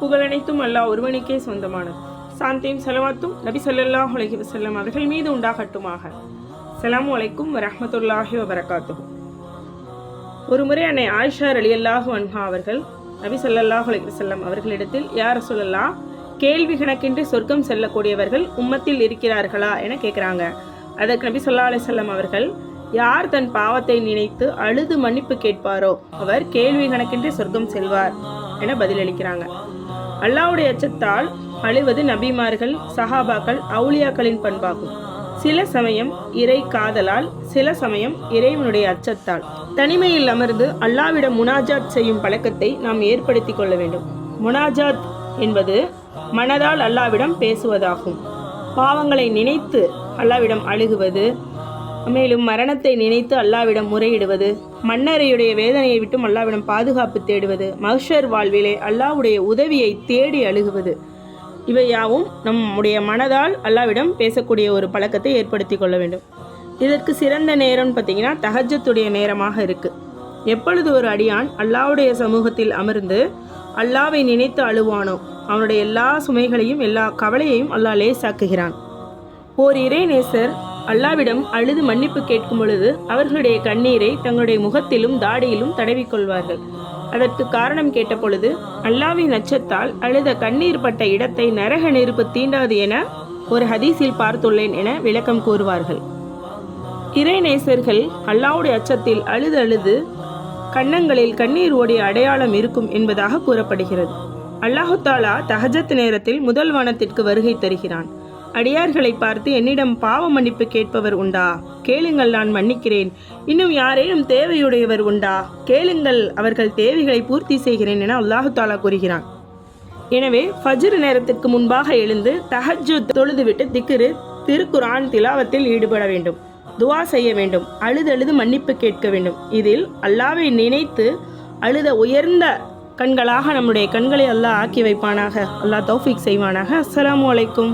புகழனைத்தும் அல்லாஹ் ஒருவனுக்கே சொந்தமானது. சாந்தியும் செலவாத்தும் நபி சொல்லல்லா உலகி வசல்லம் அவர்கள் மீது உண்டாகட்டுமாக. ஸலாமு அலைக்கும் வரமத்துல்லாஹி வபரகாத்துஹு. ஒரு முறை அன்னை ஆயிஷா ரலியல்லாஹு அன்ஹா அவர்கள் நபி சொல்லல்லாஹ் உலகி வசல்லம் அவர்களிடத்தில் யார் சொல்லல்லா கேள்வி கணக்கின்றி சொர்க்கம் செல்லக்கூடியவர்கள் உம்மத்தில் இருக்கிறார்களா? என கேட்குறாங்க. அதற்கு நபி சொல்லா அலைஹி அவர்கள் யார் தன் பாவத்தை நினைத்து அழுது மன்னிப்பு கேட்பாரோ? அவர் கேள்வி கணக்கின்றி சொர்க்கம் செல்வார். என பதிலளிக்கிறாங்க. அல்லாவுடைய அச்சத்தால் அழுவது நபிமார்கள் சஹாபாக்கள் அவுலியாக்களின் பண்பாகும். சில சமயம் இறை காதலால் சில சமயம் இறைவனுடைய அச்சத்தால். தனிமையில் அமர்ந்து அல்லாவிடம் முனாஜாத் செய்யும் பழக்கத்தை நாம் ஏற்படுத்தி கொள்ள வேண்டும். முனாஜாத் என்பது மனதால் அல்லாவிடம் பேசுவதாகும். பாவங்களை நினைத்து அல்லாவிடம் அழுகுவது மேலும் மரணத்தை நினைத்து அல்லாவிடம் முறையிடுவது மன்னரையுடைய வேதனையை விட்டும் அல்லாவிடம் பாதுகாப்பு தேடுவது மஹ்ஷர் வாழ்விலே அல்லாவுடைய உதவியை தேடி அழுகுவது. இவை யாவும் நம்முடைய மனதால் அல்லாவிடம் பேசக்கூடிய ஒரு பழக்கத்தை ஏற்படுத்தி கொள்ள வேண்டும். இதற்கு சிறந்த நேரம்னு பார்த்தீங்கன்னா தஹஜத்துடைய நேரமாக இருக்குது எப்பொழுது ஒரு அடியான் அல்லாவுடைய சமூகத்தில் அமர்ந்து அல்லாவை நினைத்து அழுவானோ அவனுடைய எல்லா சுமைகளையும் எல்லா கவலையையும் அல்லாஹ் லேசாக்குகிறான் ஓர் இறைநேசர் அல்லாவிடம் அழுது மன்னிப்பு கேட்கும் பொழுது அவர்களுடைய கண்ணீரை தங்களுடைய முகத்திலும் தாடியிலும் தடவிக்கொள்வார்கள். அதற்கு காரணம் கேட்ட பொழுது அல்லாவின் அச்சத்தால் அழுத கண்ணீர் பட்ட இடத்தை நரக நெருப்பு தீண்டாது என ஒரு ஹதீஸில் பார்த்துள்ளேன் என விளக்கம் கூறுவார்கள். இறைநேசர்கள் அல்லாவுடைய அச்சத்தில் அழுது அழுது கன்னங்களில் கண்ணீர் ஓடிய அடையாளம் இருக்கும் என்பதாக கூறப்படுகிறது. அல்லாஹு தாலா தஹஜத் நேரத்தில் முதல் வானத்திற்கு வருகை தருகிறான். அடியார்களை பார்த்து என்னிடம் பாவ மன்னிப்பு கேட்பவர் உண்டா? கேளுங்கள் நான் மன்னிக்கிறேன். இன்னும் யாரேனும் தேவையுடையவர் உண்டா? கேளுங்கள் அவர்கள் தேவைகளை பூர்த்தி செய்கிறேன் என அல்லாஹு தாலா கூறுகிறான். எனவே ஃபஜ்ர் நேரத்திற்கு முன்பாக எழுந்து தஹஜு தொழுதுவிட்டு திக்ரு திருக்குரான் திலாவத்தில் ஈடுபட வேண்டும். துவா செய்ய வேண்டும். அழுதழுது மன்னிப்பு கேட்க வேண்டும். இதில் அல்லாவை நினைத்து அழுத உயர்ந்த கண்களாக நம்முடைய கண்களை அல்லாஹ் ஆக்கி வைப்பானாக. அல்லாஹ் தௌஃபிக் செய்வானாக. அஸ்ஸலாமு அலைக்கும்.